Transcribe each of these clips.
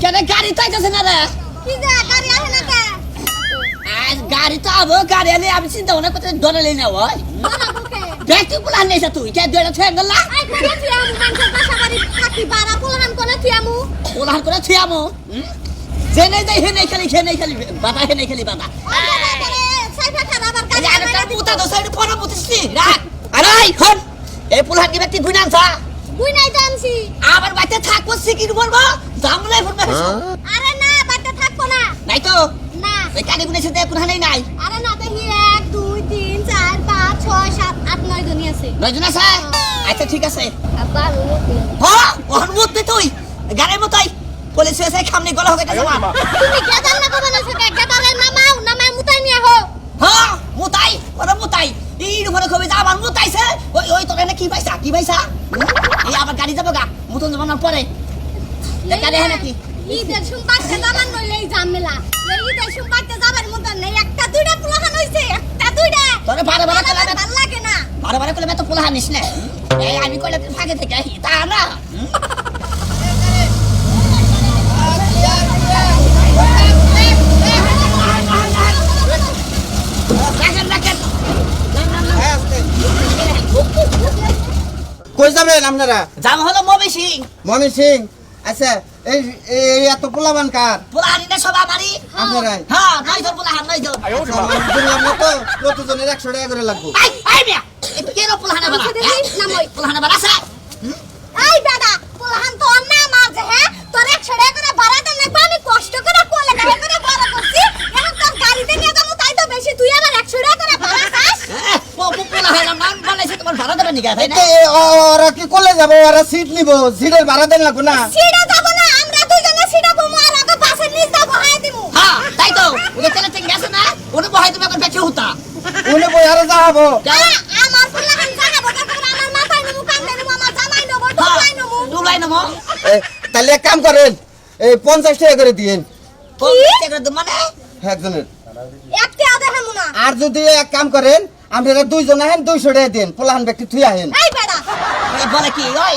কেন গাড়ি তো আইতাছে না রে? কি যে গাড়ি আহে না কে? আজ গাড়ি তো আবো গাড়ি আলে আমি চিন্তা ভাবনা করতে ডরে লই না ওই। ব্যক্তি পুলান নেছে তুই কে দুইটা থুয়ে গেল আই করে থিয়ামু মানুষের বাসা বাড়ি থাকি বাড়া পোলাহান করে থিয়ামু পুলান করে থুয়ামো জেনে যাই হেনে খালি হেনে খালি বাতা হেনে খালি সাইফা খারাপ আর পুতা দো সাইড পড়া পুতিছি রাখ। আরে হন এই পুলান কি ব্যক্তি বুইনান বুই নাই জানছি আবার বাইতে থাকব সিকির বলব? জামলাই ফুটবে আরে না বাড়িতে থাকব না। নাই তো? না। এই কানে গুনে সাথে নাই? আরে না দেখি এক দুই তিন চার পাঁচ ছয় সাত আট নয় জনই আছে। নয়জন আছে? আচ্ছা ঠিক আছে। আব্বা হ্যাঁ ওহন মধ্যে তুই। গানের মতোই। পুলিশ এসে খামনি গলা হবে কাছে তুমি গেদাল না কবে না সকে গেদালের নামাও নামায় মুতাই নিয়ে হো হ্যাঁ মুতাই ওরা মুতাই এই উপরে কবে যা আমার মুতাইছে ওই ওই তোর এনে কি পাইছা? কি পাইছা? এই আবার গাড়ি যাব গা মুতন যাবার পরে। গাড়ি হ্যাঁ নাকি? ঈদের যাবার নইলে এই ঝামেলা। ঈদের সুম্পাতে যাবার মতো নেই। একটা দুইটা পোলাহান হইছে। একটা দুইটা। তোরে বারে বারে কইলাম ভালো লাগে না। বারে বারে কইলাম এত পোলা হানিস না। এই আমি কলে ফাঁকে থেকে তা না। যাবেন আপনারা? যাব হলো মমি সিং। মমি সিং? আচ্ছা এই এই এত পোলাবান কার? পোলা হানি না সব আমারই। আপনারাই? হ্যাঁ নাই ধর হান নাই ধর আমার শুনলাম না তো প্রতিজনের একশো টাকা করে লাগবো? আই আই মিয়া এ কেন পোলাহানা বাড়া আচ্ছা, দেখি, নামই। পোলা হানা বাড়া আছে এই দাদা পোলাহান তো না মাঝে হ্যাঁ তোর একশো টাকা করে ভাড়া দেন লাগবে আমি কষ্ট করে কোলে গাড়ি করে বড় করছি এখন তোর গাড়িতে নিয়ে যাব তাই তো বেশি তুই আবার একশো টাকা করে ভাড়া চাস পোলা হইলাম নাম বানাইছে তাই না? ওরা কি করলে যাব? ওরা সিট নিবো। সিটের ভাড়া দেন লাগবো না। সিডা যাব না আমরা দুজনে সিডা বমু আর আগে পাশের নিচ দাও বহাই দিমু। হ্যাঁ তাই তো। না? বহাই এখন বেঁচে হতা। বই আরও আমার মাথায় আমার জামাই নেব হ্যাঁ দুলাই এ, তাহলে এক কাম করেন এই পঞ্চাশ টাকা করে দিয়েন। মানে? একজনের। একটি আদে হামু না। আর যদি এক কাম করেন আপনারা দুইজন আহেন দুইশো টাকা দিন পোলাহান ব্যক্তি থুই আহেন। বলে কি ওই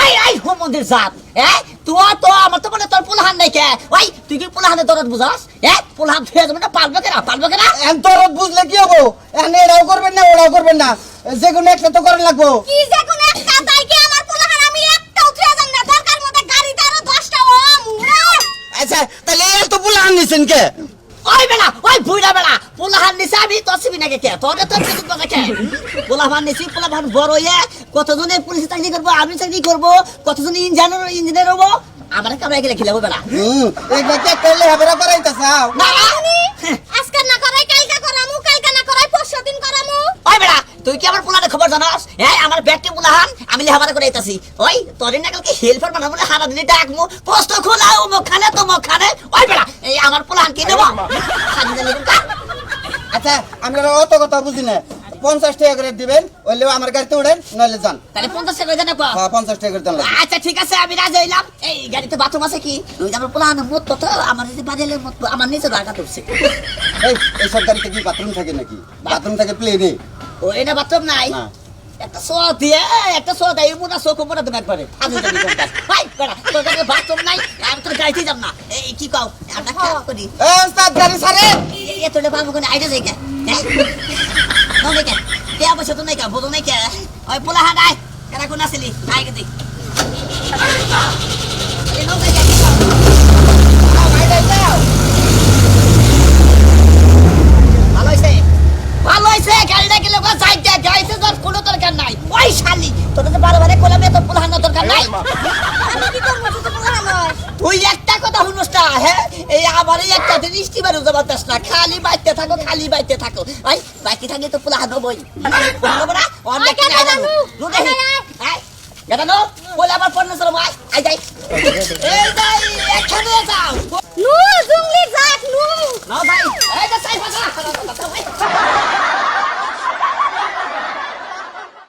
ওই ওই হোমন্দির জাত এ তুই তো আমার তো মনে তোর পোলাহান নাই কে? ওই তুই কি পোলাহানে দরদ বুঝাস? এ পোলাহান থুয়ে যাবে না পারবে কেনা পারবে কেনা এখন তরত বুঝলে কি হব? এখন এটাও করবেন না ওটাও করবেন না। যে কোনো একটা তো করেন লাগবো। কি যে কোন একটা তাই কি আমার পোলাহান আমি একটা উঠিয়া যান না? দরকার মধ্যে গাড়িতে আরও দশটা আচ্ছা তাহলে এর তো পোলাহান নিছেন কে? ওই বেলা ওই বুইরা বেলা পোলাহান নিছে আমি নাকি কে? তোর তো কিছু কথা কে? পোলাহান নিছি পোলাহান বড় কতজনে পুলিশ চাকরি করব আমি চাকরি করব কতজন ইঞ্জিনিয়ার ইঞ্জিনিয়ার হব? আমার কামড়ে গেলে খেলাবো বেলা। হুম করলে হেবরা করাইতে চাও? না না। আজকে না করাই কালকে করামু কালকে না করাই পরশু দিন করামু। ওই বেড়া তুই কি আমার পোলানে খবর জানাস? হ্যাঁ আমার ব্যাগটি পোলাহান আমি লেহাবারে করে আইতাছি ওই তোর না কালকে হেল্পার বানাবো না হারা দিনে ডাকমু পোস্ট খোলা ও মুখানে তো মুখানে ওই বেড়া এই আমার পোলাহান কি কা আচ্ছা আমরা অত কথা বুঝি না। পঞ্চাশ টাকা করে দিবেন ওইলে আমার গাড়িতে উঠেন নইলে যান। তাহলে পঞ্চাশ টাকা জানা কো হ্যাঁ পঞ্চাশ টাকা করে দেন আচ্ছা ঠিক আছে আমি রাজি হইলাম। এই গাড়িতে বাথরুম আছে কি? ওই আমার পোলাহান মত তো আমার যদি বাজালে মত আমার নিচে রাখা তুলছে এই এইসব গাড়িতে কি বাথরুম থাকে নাকি? বাথরুম থাকে প্লেনে ও এটা বাথরুম নাই? না। একটা শো দিয়ে একটা শো দেয় মোটা শো কোমরা তুমি একবারে। ফাঁসি যাবি ভাই বেড়া তোর কাছে বাথরুম নাই আমি তোর গাড়িতে যাব না। এই কি কও? আমরা খেয়াল করি। এ ওস্তাদ গাড়ি সারে এ তোরে কোন আইডিয়া কে হ্যাঁ? কে কে অবশ্য তো নাই কে বোধ নাই কে ওই পোলা হাত আয়। কেনা কোন আসলি আয় কে ভালো হইছে ভালো হইছে গাড়িটা গেলে ওখানে যাইতে গাড়িতে তোর কোনো দরকার নাই ওই শালি তোর তো বারে বারে কইলাম তোর পোলা হাত দরকার নাই আমি কি করব যদি পোলাহান হয় তুই একটা কথা শুনোস হ্যাঁ? এই আমার এই একটা কি বেরো না? খালি বাইতে থাকো খালি বাইতে থাকো। ভাই বাইকে থাকি তো পোলা হানো বই না।